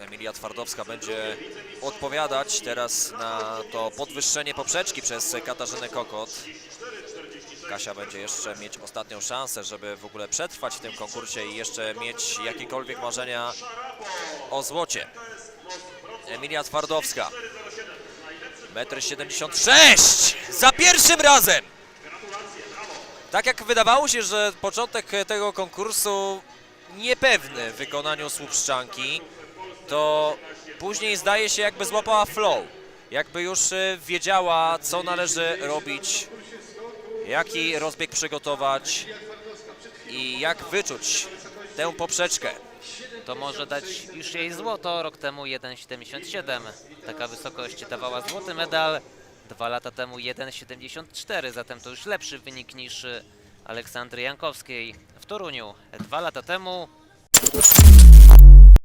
Emilia Twardowska będzie odpowiadać teraz na to podwyższenie poprzeczki przez Katarzynę Kokot. Kasia będzie jeszcze mieć ostatnią szansę, żeby w ogóle przetrwać w tym konkursie i jeszcze mieć jakiekolwiek marzenia o złocie. Emilia Twardowska. 1,76 m za pierwszym razem! Tak jak wydawało się, że początek tego konkursu niepewny w wykonaniu słupszczanki, to później zdaje się jakby złapała flow. Jakby już e, wiedziała, co należy robić, jaki rozbieg przygotować i jak wyczuć tę poprzeczkę. To może dać już jej złoto. Rok temu 1,77. Taka wysokość dawała złoty medal. Dwa lata temu 1,74, zatem to już lepszy wynik niż y, Aleksandry Jankowskiej w Toruniu. Dwa lata temu